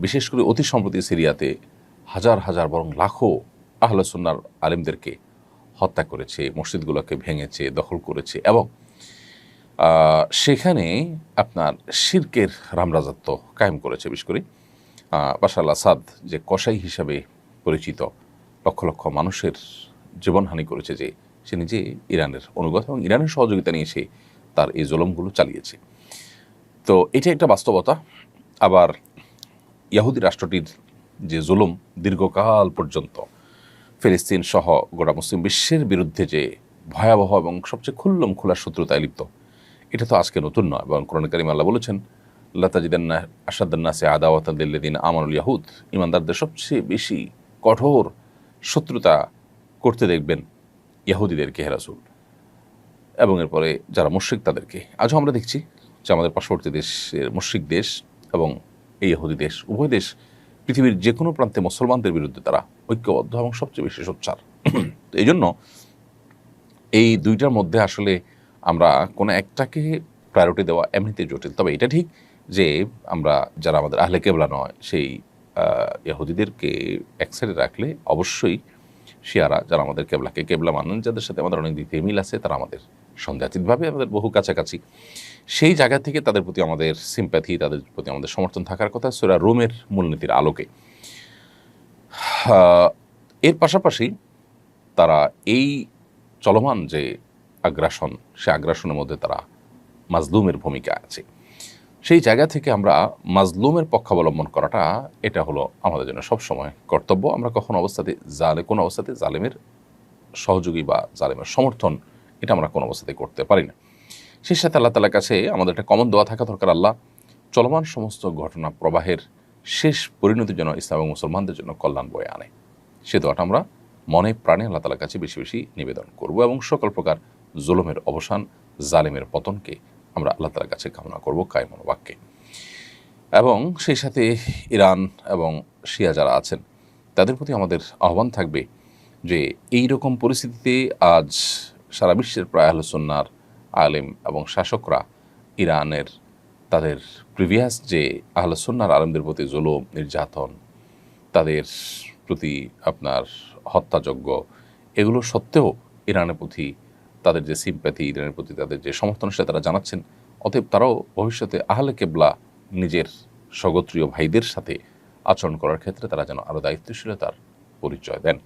বিশেষ করে অতি সম্প্রতি সিরিয়াতে হাজার হাজার বরং লাখো আহলসুন্নার আলিমদেরকে হত্যা করেছে, মসজিদগুলোকে ভেঙেছে, দখল করেছে এবং সেখানে আপনার শির্কের রামরাজত্ব কায়েম করেছে বিশেষ করে। আল আসাদ যে কসাই হিসাবে পরিচিত লক্ষ লক্ষ মানুষের জীবনহানি করেছে যে সে নিজে ইরানের অনুগত এবং ইরানের সহযোগিতা নিয়ে সে তার এই জলমগুলো চালিয়েছে। তো এটা একটা বাস্তবতা। আবার ইয়াহুদি রাষ্ট্রটির যে জুলুম দীর্ঘকাল পর্যন্ত ফিলিস্তিন সহ গোটা মুসলিম বিশ্বের বিরুদ্ধে যে ভয়াবহ এবং সবচেয়ে খুল্লম খোলা শত্রুতায় লিপ্ত, এটা তো আজকে নতুন নয়। এবং কোরআন কারিম আল্লাহ বলেছেন লতাজিদান্না আসাদান্নাসে আদাওয়াতাদিন আমানুল ইয়াহুদ ইমানদারদের সবচেয়ে বেশি কঠোর শত্রুতা করতে দেখবেন ইয়াহুদিদেরকে হেরাসুল এবং এরপরে যারা মুশ্রিক তাদেরকে। আজও আমরা দেখছি যে আমাদের পার্শ্ববর্তী দেশের মুশ্রিক দেশ এবং এই ইহুদি দেশ। উভয় দেশ পৃথিবীর যে কোনো প্রান্তে মুসলমানদের বিরুদ্ধে তারা ঐক্যবদ্ধ এবং সবচেয়ে বেশি সোচ্চার। তো এই জন্য এই দুইটার মধ্যে আসলে আমরা কোনো একটাকে প্রায়োরিটি দেওয়া এমনিতে জটিল। তবে এটা ঠিক যে আমরা যারা আমাদের আহলে কেবলা নয়, সেই ইহুদিদেরকে এক সাইডে রাখলে অবশ্যই শিয়ারা যারা আমাদের কেবলাকে কেবলা মানেন, যাদের সাথে আমাদের অনেক দিক মিল আছে, তারা আমাদের সন্দেহাতীতভাবে আমাদের বহু কাছাকাছি। সেই জায়গা থেকে তাদের প্রতি আমাদের সিম্প্যাথি তাদের প্রতি আমাদের সমর্থন থাকার কথা সেরা রোমের মূলনীতির আলোকে। এর পাশাপাশি তারা এই চলমান যে আগ্রাসন, সে আগ্রাসনের মধ্যে তারা মাজলুমের ভূমিকা আছে। সেই জায়গা থেকে আমরা মাজলুমের পক্ষাবলম্বন করাটা এটা হলো আমাদের জন্য সবসময় কর্তব্য। আমরা কখনো অবস্থাতে জালে কোনো অবস্থাতে জালেমের সহযোগী বা জালেমের সমর্থন এটা আমরা কোনো অবস্থাতে করতে পারি না। সেই সাথে আল্লাহ তালার কাছে আমাদের একটা কমন দোয়া থাকা দরকার আল্লাহ। চলমান সমস্ত ঘটনা প্রবাহের শেষ পরিণতির জন্য ইসলাম এবং মুসলমানদের জন্য কল্যাণ বয়ে আনে। সে দোয়াটা আমরা মনে প্রাণে আল্লাহ তালার কাছে বেশি বেশি নিবেদন করব এবং সকল প্রকার জুলুমের অবসান জালেমের পতনকে আমরা আল্লাহ তালার কাছে কামনা করব কায়মন বাক্যে এবং সেই সাথে ইরান এবং শিয়া যারা আছেন, তাদের প্রতি আমাদের আহ্বান থাকবে যে এই রকম পরিস্থিতিতে আজ সারা বিশ্বের প্রায় আলোচনার আলেম এবং শাসকরা ইরানের তাদের প্রিভিয়াস যে আহলসন্নার আলেমদের প্রতি জুলুম, নির্যাতন, তাদের প্রতি আপনার হত্যাযজ্ঞ, এগুলো সত্ত্বেও ইরানের প্রতি তাদের যে সিম্প্যাথি ইরানের প্রতি তাদের যে সমর্থন, সেটা তারা জানাচ্ছেন। অতএব তারাও ভবিষ্যতে আহলে কেবলা নিজের স্বগোত্রীয় ভাইদের সাথে আচরণ করার ক্ষেত্রে তারা যেন আরও দায়িত্বশীলতার পরিচয় দেন।